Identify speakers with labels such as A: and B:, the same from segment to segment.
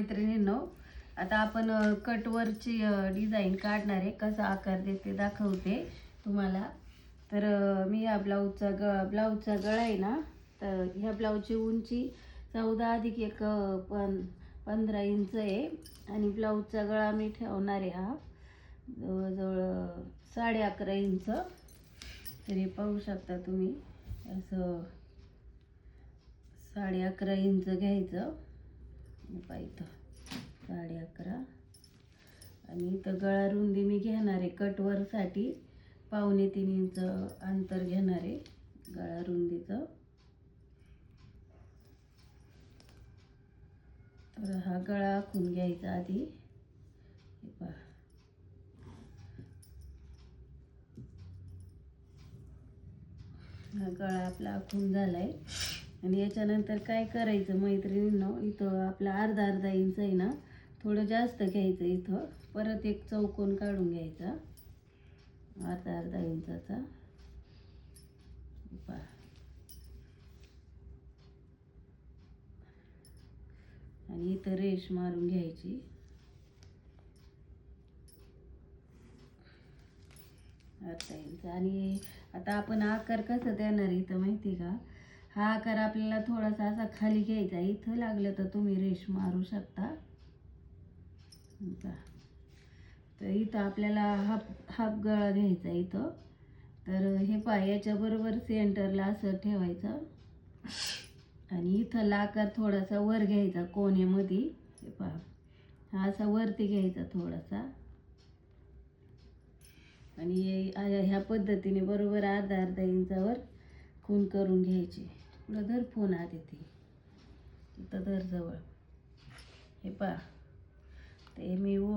A: मैत्रिणींनो आता आपण कटवरची डिझाईन काढणार आहे. कसा आकार देते दाखवते तुम्हाला. तर मी या ब्लाऊजचा ग ब्लाऊजचा गळा आहे ना तर ह्या ब्लाऊजची उंची चौदा अधिक एक पण पंधरा इंच आहे. आणि ब्लाऊजचा गळा मी ठेवणार आहे हा. जवळजवळ साडे अकरा इंच. तरी पाहू शकता तुम्ही असं साडे अकरा इंच घ्यायचं. पाहिजे साडे अकरा. आणि इथं गळा रुंदी मी घेणार आहे कटवरसाठी पावणे तीन इंच अंतर घेणार आहे गळा रुंदीचं. तर हा गळा आखून घ्यायचा आधी. पहा. हा गळा आपला आखून झाला आहे आणि याच्यानंतर काय करायचं मैत्रिणींनो इथं आपला अर्धा अर्धा इंच आहे ना थोडं जास्त घ्यायचं इथं. परत एक चौकोन काढून घ्यायचा. अर्धा अर्धा इंचाचा. आणि इथं रेश मारून घ्यायची. अर्धा इंच. आणि आता आपण आकार कसं देणार इथं माहिती का? हा आकार आपल्याला थोडासा असा खाली घ्यायचा. इथं लागलं तर तुम्ही रेश मारू शकता. तर इथं आपल्याला हाफ हाफ गळा घ्यायचा इथं. तर हे पाय याच्याबरोबर सेंटरला असं ठेवायचं. आणि इथं लाकार थोडासा वर घ्यायचा कोण्यामध्ये हे पहा. हा असा वरती घ्यायचा थोडासा. आणि हे- ह्या पद्धतीने बरोबर अर्धा अर्धा इंचावर फोन करून घ्यायची. पुढं धर फोन आत येते. तिथं धर जवळ. हे पहा. ते मी ओ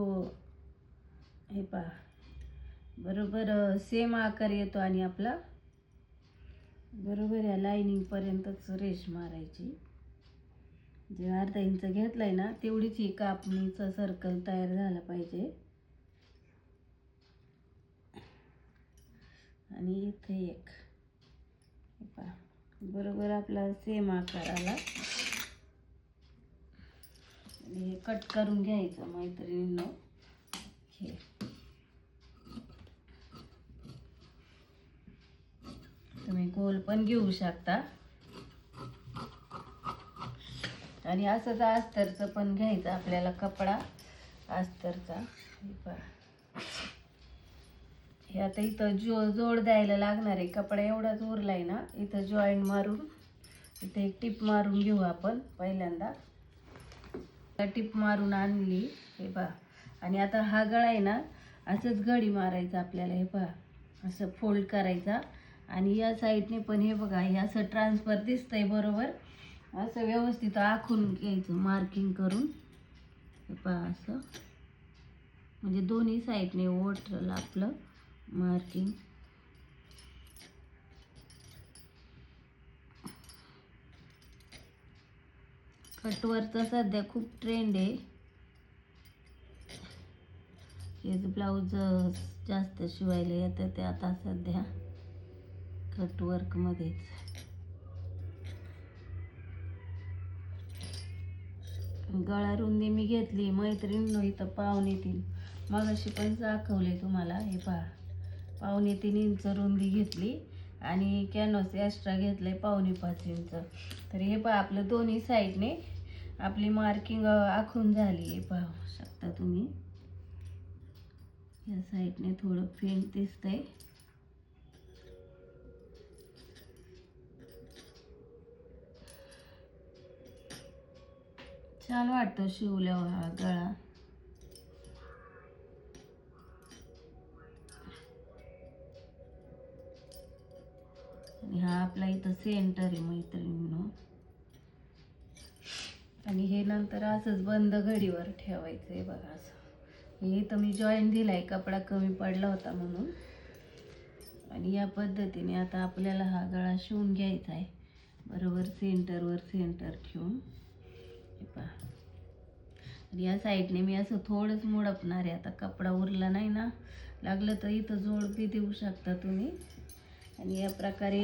A: हे पहा. बरोबर सेम आकार येतो आणि आपला बरोबर या लाईनिंगपर्यंतच रेश मारायची. जे अर्धा इंच आहे ना तेवढीच ही कापणीचं सर्कल तयार झाला पाहिजे. आणि इथे एक. पहा. बरोबर आपला सेम आकाराला आणि हे कट करून घ्यायचं मैत्रिणींना. हे. तुम्ही गोल पण घेऊ शकता. आणि असंच अस्तरचं पण घ्यायचं आपल्याला कपडा. अस्तरचा. हे पहा. हे आता इथं जो जोड द्यायला लागणार आहे कपडा एवढाच उरला आहे ना इथं जॉईंट मारून इथे एक टिप मारून घेऊ आपण पहिल्यांदा. टिप मारून आणली हे पहा. आणि आता हा गळा आहे ना असंच घडी मारायचा आपल्याला हे पहा. असं फोल्ड करायचा. आणि या साईडने पण हे बघा हे असं ट्रान्सफर दिसतंय बरोबर. असं व्यवस्थित आखून घ्यायचं मार्किंग करून. हे पहा असं. म्हणजे दोन्ही साईडने ओटलं आपलं मार्किंग कटवरचा सध्या खूप ट्रेंड आहे. हेच ब्लाऊज जास्त शिवायला येतं ते आता सध्या कटवर्कमध्येच गळा रुंदी मी घेतली मैत्रीण इथं पाहून येतील. मग अशी पण दाखवले तुम्हाला हे पहा. पावणे तीन इंच रुंदी घेतली आणि कॅनव्हास एक्स्ट्रा घेतलं आहे पावणे पाच इंच. तर हे पहा आपलं दोन्ही साईडने आपली मार्किंग आखून झाली आहे. पाहू शकता तुम्ही. या साईडने थोडं फेंट दिसतंय. छान वाटतं शिवल्यावर हा गळा. हा आपला इथं सेंटर आहे मैत्रिणींनो आणि हे नंतर असंच बंद घडीवर ठेवायचं आहे बघा असं. हे इथं मी जॉईन दिलाय कपडा कमी पडला होता म्हणून. आणि या पद्धतीने आता आपल्याला हा गळा शिवून घ्यायचा आहे. बरोबर सेंटरवर सेंटर ठेवून. पहा. या साईडने मी असं थोडंच मुडपणार आहे आता कपडा उरला नाही ना. लागलं तर इथं जोडपी देऊ शकता तुम्ही. आणि या प्रकारे